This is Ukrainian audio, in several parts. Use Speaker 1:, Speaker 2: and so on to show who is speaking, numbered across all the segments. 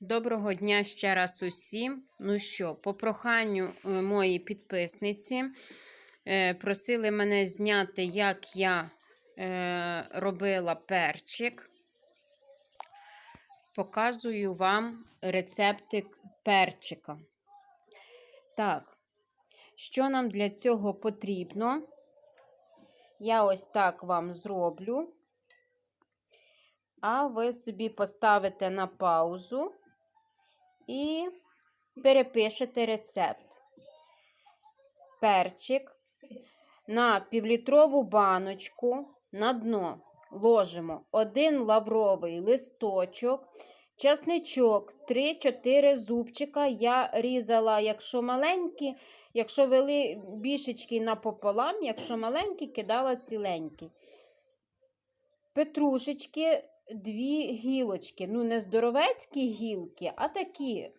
Speaker 1: Доброго дня ще раз усім. Ну що, по проханню е, моєї підписниці е, просили мене зняти, як я е, робила перчик. Показую вам рецептик перчика. Так, що нам для цього потрібно? Я ось так вам зроблю. А ви собі поставите на паузу і перепишете рецепт. Перчик на півлітрову баночку на дно ложимо один лавровий листочок, часничок, 3-4 зубчика. Я різала, якщо маленькі, якщо вели більшечки напополам, якщо маленькі, кидала ціленькі. Петрушечки дві гілочки. Ну, не здоровецькі гілки, а такі.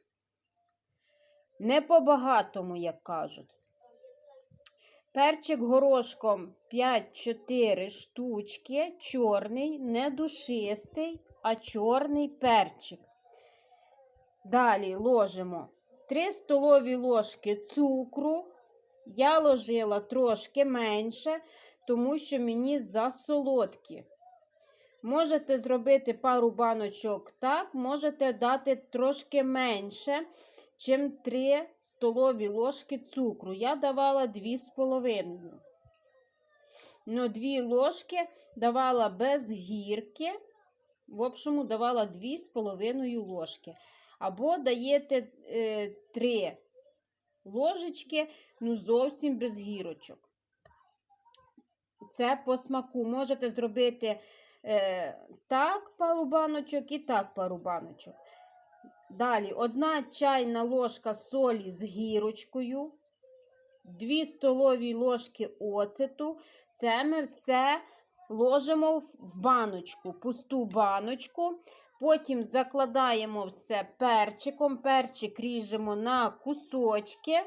Speaker 1: Не по-багатому, як кажуть. Перчик горошком 5-4 штучки, чорний, не душистий, а чорний перчик. Далі ложимо 3 столові ложки цукру. Я ложила трошки менше, тому що мені засолодкі. Можете зробити пару баночок так, можете дати трошки менше, чим 3 столові ложки цукру. Я давала 2,5. Ну, 2 ложки давала без гірки, в общому, давала 2,5 ложки. Або даєте е, 3 ложечки, ну зовсім без гірочок. Це по смаку. Можете зробити е, так пару баночок і так пару баночок. Далі одна чайна ложка солі з гірочкою, 2 столові ложки оцету. Це ми все ложимо в баночку, пусту баночку. Потім закладаємо все перчиком. Перчик ріжемо на кусочки.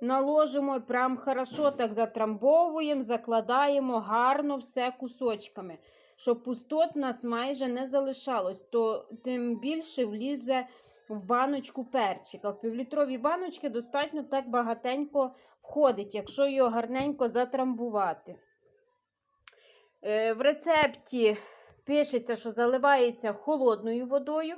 Speaker 1: Наложимо прям хорошо так затрамбовуємо, закладаємо гарно все кусочками, щоб пустот у нас майже не залишалось, то тим більше влізе в баночку перчика. В півлітровій баночці достатньо так багатенько входить, якщо його гарненько затрамбувати. Е, В рецепті пишеться, що заливається холодною водою,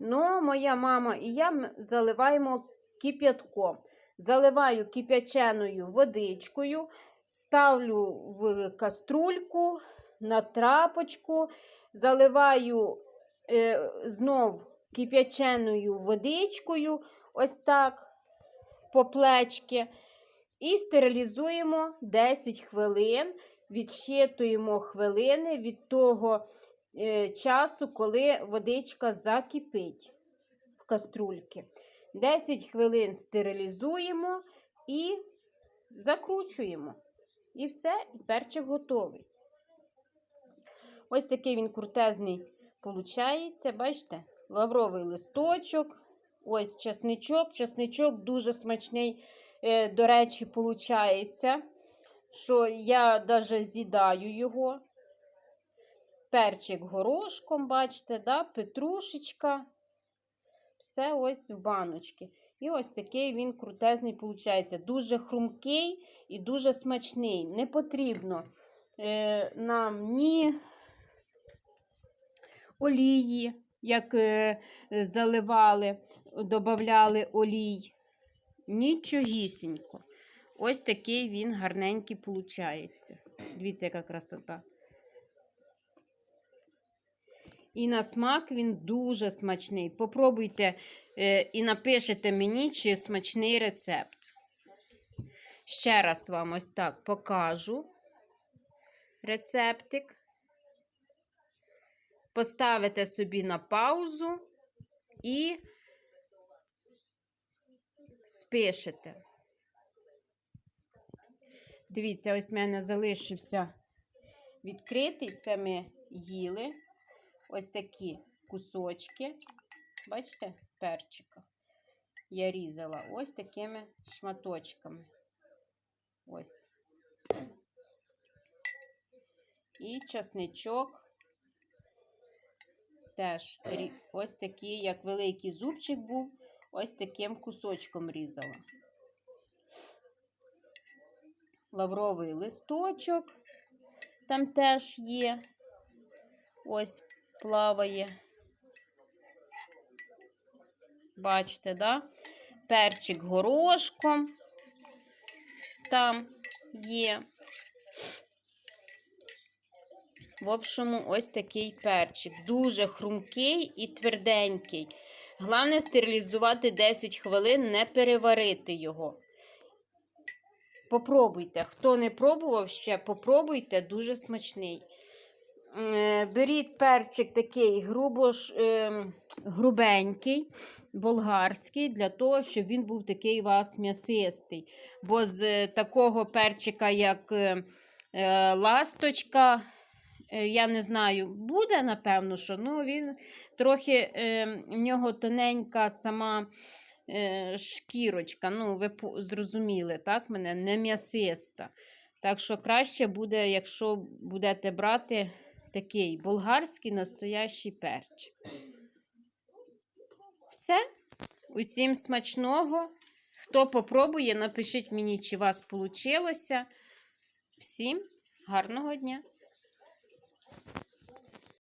Speaker 1: але моя мама і я заливаємо кип'ятком. Заливаю кип'яченою водичкою, ставлю в каструльку на трапочку, заливаю е, знов кип'яченою водичкою, ось так, по плечки, і стерилізуємо 10 хвилин, відщитуємо хвилини від того е, часу, коли водичка закипить в каструльки. 10 хвилин стерилізуємо і закручуємо. І все, і перчик готовий. Ось такий він крутезний виходить. Бачите, лавровий листочок, ось часничок. Часничок дуже смачний, е, до речі, виходить, що я навіть з'їдаю його. Перчик горошком, бачите, да? петрушечка все ось в баночки. І ось такий він крутезний, виходить. Дуже хрумкий і дуже смачний. Не потрібно е, нам ні олії, як е, заливали, додавали олій. Нічогісінько. Ось такий він гарненький виходить. Дивіться, яка красота. І на смак він дуже смачний. Попробуйте е, і напишете мені, чи смачний рецепт. Ще раз вам ось так покажу рецептик. Поставите собі на паузу і спишете. Дивіться, ось в мене залишився відкритий, це ми їли ось такі кусочки, бачите, перчика. Я різала ось такими шматочками. Ось. І часничок теж ось такий, як великий зубчик був, ось таким кусочком різала. Лавровий листочок там теж є. Ось плаває. Бачите, да? Перчик горошком там є. В общому, ось такий перчик. Дуже хрумкий і тверденький. Головне стерилізувати 10 хвилин, не переварити його. Попробуйте. Хто не пробував ще, попробуйте, дуже смачний. Е, Беріть перчик такий грубо, ем, грубенький, болгарський, для того, щоб він був такий у вас м'ясистий. Бо з е, такого перчика, як е, е, ласточка, е, я не знаю, буде, напевно, що ну, він трохи е, в нього тоненька сама е, шкірочка. Ну, ви зрозуміли, так, мене не м'ясиста. Так що краще буде, якщо будете брати такий болгарський настоящий перчик. Все. Усім смачного. Хто попробує, напишіть мені, чи у вас вийшло. Всім гарного дня!